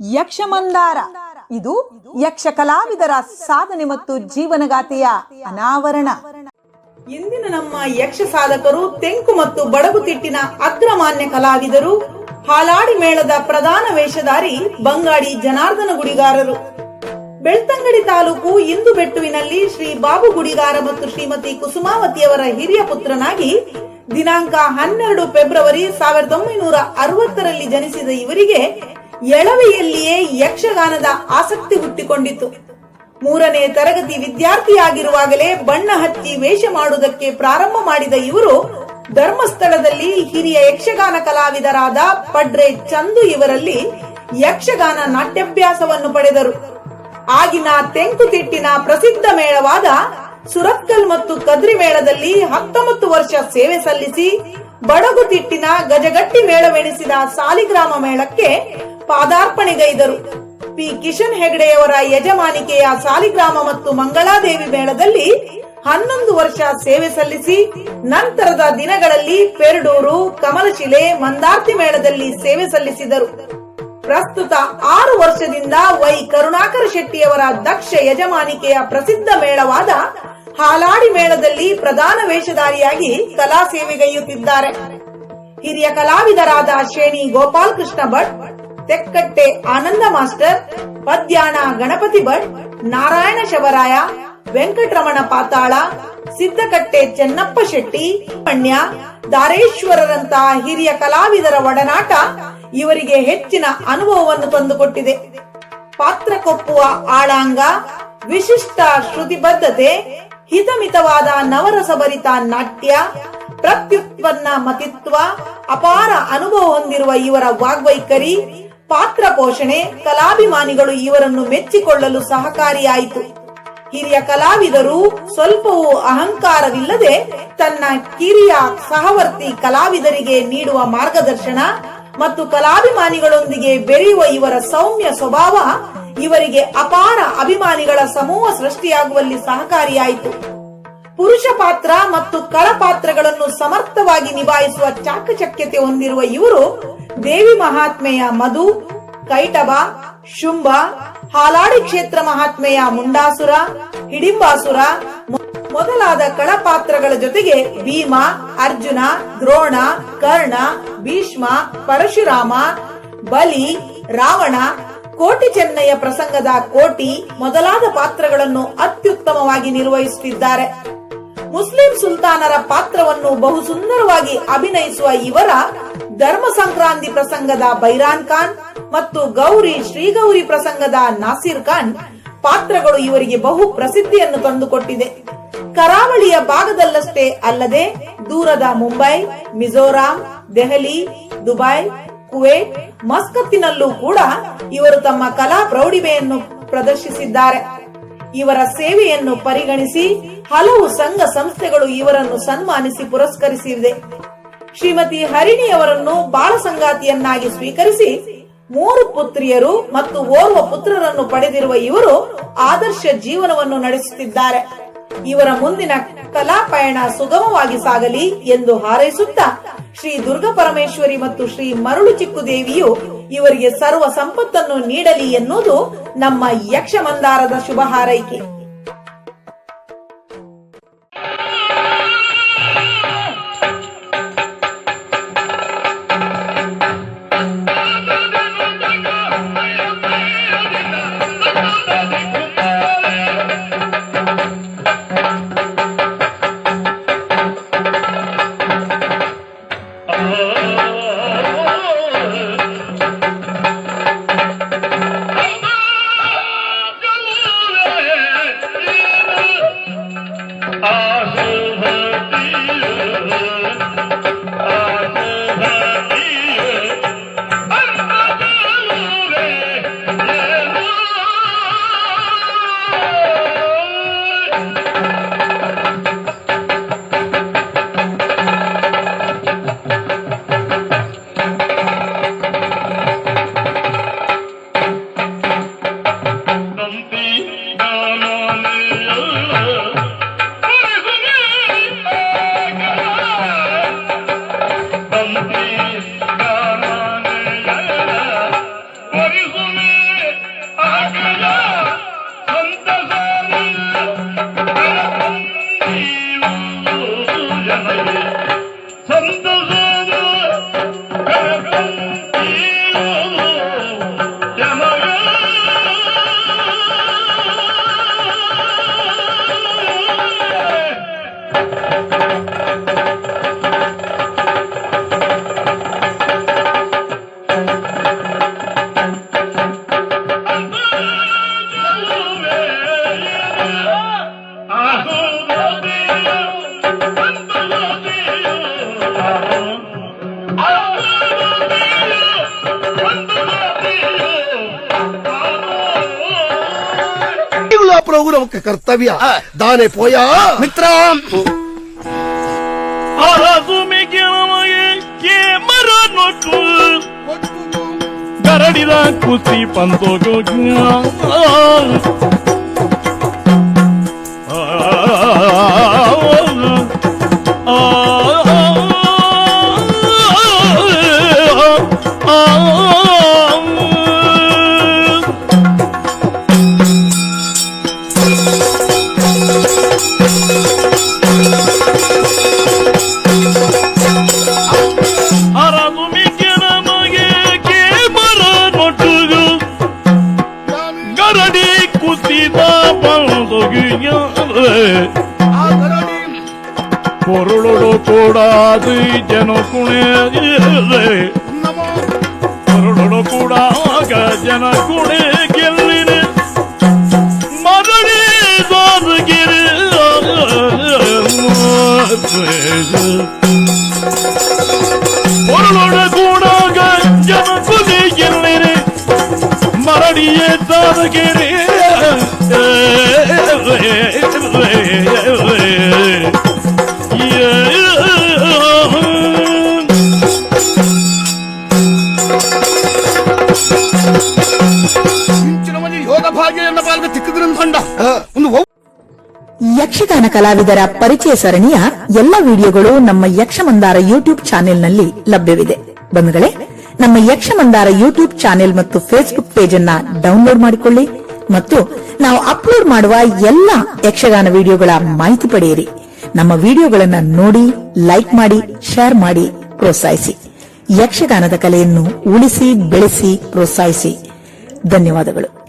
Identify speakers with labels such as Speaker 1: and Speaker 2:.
Speaker 1: ಯಕ್ಷಮಂದಾರ. ಇದು ಯಕ್ಷ ಕಲಾವಿದರ ಸಾಧನೆ ಮತ್ತು ಜೀವನಗಾತಿಯ ಅನಾವರಣ.
Speaker 2: ಇಂದಿನ ನಮ್ಮ ಯಕ್ಷ ಸಾಧಕರು ತೆಂಕು ಮತ್ತು ಬಡಗುತಿಟ್ಟಿನ ಅಗ್ರಮಾನ್ಯ ಕಲಾವಿದರು ಹಾಲಾಡಿ ಮೇಳದ ಪ್ರಧಾನ ವೇಷಧಾರಿ ಬಂಗಾಡಿ ಜನಾರ್ದನ ಗುಡಿಗಾರರು. ಬೆಳ್ತಂಗಡಿ ತಾಲೂಕು ಇಂದು ಬೆಟ್ಟುವಿನಲ್ಲಿ ಶ್ರೀ ಬಾಬು ಗುಡಿಗಾರ ಮತ್ತು ಶ್ರೀಮತಿ ಕುಸುಮಾವತಿಯವರ ಹಿರಿಯ ಪುತ್ರನಾಗಿ ದಿನಾಂಕ ಹನ್ನೆರಡು ಫೆಬ್ರವರಿ ಸಾವಿರದ ಒಂಬೈನೂರ ಅರವತ್ತರಲ್ಲಿ ಜನಿಸಿದ ಇವರಿಗೆ ಎಳವೆಯಲ್ಲಿಯೇ ಯಕ್ಷಗಾನದ ಆಸಕ್ತಿ ಹುಟ್ಟಿಕೊಂಡಿತು. ಮೂರನೇ ತರಗತಿ ವಿದ್ಯಾರ್ಥಿಯಾಗಿರುವಾಗಲೇ ಬಣ್ಣ ಹಚ್ಚಿ ವೇಷ ಮಾಡುವುದಕ್ಕೆ ಪ್ರಾರಂಭ ಮಾಡಿದ ಇವರು ಧರ್ಮಸ್ಥಳದಲ್ಲಿ ಹಿರಿಯ ಯಕ್ಷಗಾನ ಕಲಾವಿದರಾದ ಪಡ್ರೆ ಚಂದು ಇವರಲ್ಲಿ ಯಕ್ಷಗಾನ ನಾಟ್ಯಾಭ್ಯಾಸವನ್ನು ಪಡೆದರು. ಆಗಿನ ತೆಂಕುತಿಟ್ಟಿನ ಪ್ರಸಿದ್ಧ ಮೇಳವಾದ ಸುರತ್ಕಲ್ ಮತ್ತು ಕದ್ರಿ ಮೇಳದಲ್ಲಿ ಹತ್ತೊಂಬತ್ತು ವರ್ಷ ಸೇವೆ ಸಲ್ಲಿಸಿ ಬಡಗುತಿಟ್ಟಿನ ಗಜಗಟ್ಟಿ ಮೇಳವೆಣಿಸಿದ ಸಾಲಿಗ್ರಾಮ ಮೇಳಕ್ಕೆ ಪಾದಾರ್ಪಣೆಗೈದರು. ಪಿ. ಕಿಶನ್ ಹೆಗಡೆಯವರ ಯಜಮಾನಿಕೆಯ ಸಾಲಿಗ್ರಾಮ ಮತ್ತು ಮಂಗಳಾದೇವಿ ಮೇಳದಲ್ಲಿ ಹನ್ನೊಂದು ವರ್ಷ ಸೇವೆ ಸಲ್ಲಿಸಿ ನಂತರದ ದಿನಗಳಲ್ಲಿ ಪೆರಡೂರು, ಕಮಲಶಿಲೆ, ಮಂದಾರ್ತಿ ಮೇಳದಲ್ಲಿ ಸೇವೆ ಸಲ್ಲಿಸಿದರು. ಪ್ರಸ್ತುತ ಆರು ವರ್ಷದಿಂದ ವೈ ಕರುಣಾಕರ ಶೆಟ್ಟಿಯವರ ದಕ್ಷ ಯಜಮಾನಿಕೆಯ ಪ್ರಸಿದ್ಧ ಮೇಳವಾದ ಹಾಲಾಡಿ ಮೇಳದಲ್ಲಿ ಪ್ರಧಾನ ವೇಷಧಾರಿಯಾಗಿ ಕಲಾ ಸೇವೆಗೈಯುತ್ತಿದ್ದಾರೆ ಹಿರಿಯ ಕಲಾವಿದರಾದ ಶೇಣಿ ಗೋಪಾಲ್ ಕೃಷ್ಣ ಭಟ್, ತೆಕ್ಕಟ್ಟೆ ಆನಂದ ಮಾಸ್ಟರ್ ಪದ್ಯಾಣ ಗಣಪತಿ ಭಟ್, ನಾರಾಯಣ ಶವರಾಯ, ವೆಂಕಟರಮಣ ಪಾತಾಳ, ಸಿದ್ದಕಟ್ಟೆ ಚೆನ್ನಪ್ಪ ಶೆಟ್ಟಿ, ಪಣ್ಯ ದಾರೇಶ್ವರರಂತಹ ಹಿರಿಯ ಕಲಾವಿದರ ಒಡನಾಟ ಇವರಿಗೆ ಹೆಚ್ಚಿನ ಅನುಭವವನ್ನು ತಂದುಕೊಟ್ಟಿದೆ. ಪಾತ್ರ ಕೊಪ್ಪುವ ಆಳಾಂಗ, ವಿಶಿಷ್ಟ ಶ್ರುತಿಬದ್ಧತೆ, ಹಿತಮಿತವಾದ ನವರಸಭರಿತ ನಾಟ್ಯ, ಪ್ರತ್ಯುತ್ಪನ್ನ ಮತಿತ್ವ, ಅಪಾರ ಅನುಭವ ಹೊಂದಿರುವ ಇವರ ವಾಗ್ವೈಖರಿ, ಪಾತ್ರ ಪೋಷಣೆ, ಕಲಾಭಿಮಾನಿಗಳು ಇವರನ್ನು ಮೆಚ್ಚಿಕೊಳ್ಳಲು ಸಹಕಾರಿಯಾಯಿತು. ಹಿರಿಯ ಕಲಾವಿದರು ಸ್ವಲ್ಪವೂ ಅಹಂಕಾರವಿಲ್ಲದೆ ತನ್ನ ಕಿರಿಯ ಸಹವರ್ತಿ ಕಲಾವಿದರಿಗೆ ನೀಡುವ ಮಾರ್ಗದರ್ಶನ ಮತ್ತು ಕಲಾಭಿಮಾನಿಗಳೊಂದಿಗೆ ಬೆರೆಯುವ ಇವರ ಸೌಮ್ಯ ಸ್ವಭಾವ ಇವರಿಗೆ ಅಪಾರ ಅಭಿಮಾನಿಗಳ ಸಮೂಹ ಸೃಷ್ಟಿಯಾಗುವಲ್ಲಿ ಸಹಕಾರಿಯಾಯಿತು. ಪುರುಷ ಪಾತ್ರ ಮತ್ತು ಕಳ ಪಾತ್ರಗಳನ್ನು ಸಮರ್ಥವಾಗಿ ನಿಭಾಯಿಸುವ ಚಾಕಚಕ್ಯತೆ ಹೊಂದಿರುವ ಇವರು ದೇವಿ ಮಹಾತ್ಮೆಯ ಮಧು, ಕೈಟಬ, ಶುಂಭ, ಹಾಲಾಡಿ ಕ್ಷೇತ್ರ ಮಹಾತ್ಮೆಯ ಮುಂಡಾಸುರ, ಹಿಡಿಂಬಾಸುರ ಮೊದಲಾದ ಕಳಪಾತ್ರಗಳ ಜೊತೆಗೆ ಭೀಮ, ಅರ್ಜುನ, ದ್ರೋಣ, ಕರ್ಣ, ಭೀಷ್ಮ, ಪರಶುರಾಮ, ಬಲಿ, ರಾವಣ, ಕೋಟಿ ಚೆನ್ನಯ್ಯ ಪ್ರಸಂಗದ ಕೋಟಿ ಮೊದಲಾದ ಪಾತ್ರಗಳನ್ನು ಅತ್ಯುತ್ತಮವಾಗಿ ನಿರ್ವಹಿಸುತ್ತಿದ್ದಾರೆ. ಮುಸ್ಲಿಂ ಸುಲ್ತಾನರ ಪಾತ್ರವನ್ನು ಬಹು ಸುಂದರವಾಗಿ ಅಭಿನಯಿಸುವ ಇವರ ಧರ್ಮ ಸಂಕ್ರಾಂತಿ ಪ್ರಸಂಗದ ಬೈರಾನ್ ಖಾನ್ ಮತ್ತು ಗೌರಿ ಶ್ರೀಗೌರಿ ಪ್ರಸಂಗದ ನಾಸಿರ್ ಖಾನ್ ಪಾತ್ರಗಳು ಇವರಿಗೆ ಬಹು ಪ್ರಸಿದ್ಧಿಯನ್ನು ತಂದುಕೊಟ್ಟಿದೆ. ಕರಾವಳಿಯ ಭಾಗದಲ್ಲಷ್ಟೇ ಅಲ್ಲದೆ ದೂರದ ಮುಂಬೈ, ಮಿಜೋರಾಂ, ದೆಹಲಿ, ದುಬೈ ಕುವೈಟ್ ಮಸ್ಕತ್ತಿನಲ್ಲೂ ಕೂಡ ಇವರು ತಮ್ಮ ಕಲಾ ಪ್ರೌಢಿಮೆಯನ್ನು ಪ್ರದರ್ಶಿಸಿದ್ದಾರೆ. ಇವರ ಸೇವೆಯನ್ನು ಪರಿಗಣಿಸಿ ಹಲವು ಸಂಘ ಸಂಸ್ಥೆಗಳು ಇವರನ್ನು ಸನ್ಮಾನಿಸಿ ಪುರಸ್ಕರಿಸಿದೆ ಶ್ರೀಮತಿ ಹರಿಣಿ ಅವರನ್ನು ಬಾಳ ಸಂಗಾತಿಯನ್ನಾಗಿ ಸ್ವೀಕರಿಸಿ ಮೂರು ಪುತ್ರಿಯರು ಮತ್ತು ಓರ್ವ ಪುತ್ರರನ್ನು ಪಡೆದಿರುವ ಇವರು ಆದರ್ಶ ಜೀವನವನ್ನು ನಡೆಸುತ್ತಿದ್ದಾರೆ. ಇವರ ಮುಂದಿನ ಕಲಾ ಪಯಣ ಸುಗಮವಾಗಿ ಸಾಗಲಿ ಎಂದು ಹಾರೈಸುತ್ತಾ ಶ್ರೀ ದುರ್ಗಾ ಪರಮೇಶ್ವರಿ ಮತ್ತು ಶ್ರೀ ಮರುಳು ಚಿಕ್ಕು ದೇವಿಯು ಇವರಿಗೆ ಸರ್ವ ಸಂಪತ್ತನ್ನು ನೀಡಲಿ ಎನ್ನುವುದು ನಮ್ಮ ಯಕ್ಷ ಮಂದಾರದ ಶುಭ ಹಾರೈಕೆ.
Speaker 3: ప్రభువు నమకు కర్తవ్య దానే పోయా మిత్ర గరడిదా కుసి పంతో గోగ్యా ಬಂದು ಗಿಜ್ಞಾನವೇ ಕೊರಳೊಡು ಕೂಡಾದಿ ಜನ ಕುಣಿಯದೆ ಕೊರಳೊಡು ಕೂಡಾಗ ಜನ ಕುಣಿ ಗೆಲ್ಲಿನ. ಮರಳಿ
Speaker 4: ದಾದಗಿರಿ ಕೂಡ ಕೂಡಾಗ ಜನ ಕುಣಿ ಗೆಲ್ಲಿರಿ ಮರಳಿಯೇ ದಾದಗಿರಿ
Speaker 1: ಯಕ್ಷಗಾನ ಕಲಾವಿದರ ಪರಿಚಯ ಸರಣಿಯ ಎಲ್ಲ ವಿಡಿಯೋಗಳು ನಮ್ಮ ಯಕ್ಷಮಂದಾರ ಯೂಟ್ಯೂಬ್ ಚಾನೆಲ್ನಲ್ಲಿ ಲಭ್ಯವಿದೆ. ಬಂಧುಗಳೇ ನಮ್ಮ ಯಕ್ಷಮಂದಾರ ಯೂಟ್ಯೂಬ್ ಚಾನೆಲ್ ಮತ್ತು ಫೇಸ್ಬುಕ್ ಪೇಜ್ ಅನ್ನ ಡೌನ್ಲೋಡ್ ಮಾಡಿಕೊಳ್ಳಿ. ಮತ್ತು ನಾವು ಅಪ್ಲೋಡ್ ಮಾಡುವ ಎಲ್ಲ ಯಕ್ಷಗಾನ ವಿಡಿಯೋಗಳ ಮಾಹಿತಿ ಪಡೆಯಿರಿ. ನಮ್ಮ ವಿಡಿಯೋಗಳನ್ನು ನೋಡಿ, ಲೈಕ್ ಮಾಡಿ, ಶೇರ್ ಮಾಡಿ, ಪ್ರೋತ್ಸಾಹಿಸಿ. ಯಕ್ಷಗಾನದ ಕಲೆಯನ್ನು ಉಳಿಸಿ, ಬೆಳೆಸಿ, ಪ್ರೋತ್ಸಾಹಿಸಿ. ಧನ್ಯವಾದಗಳು.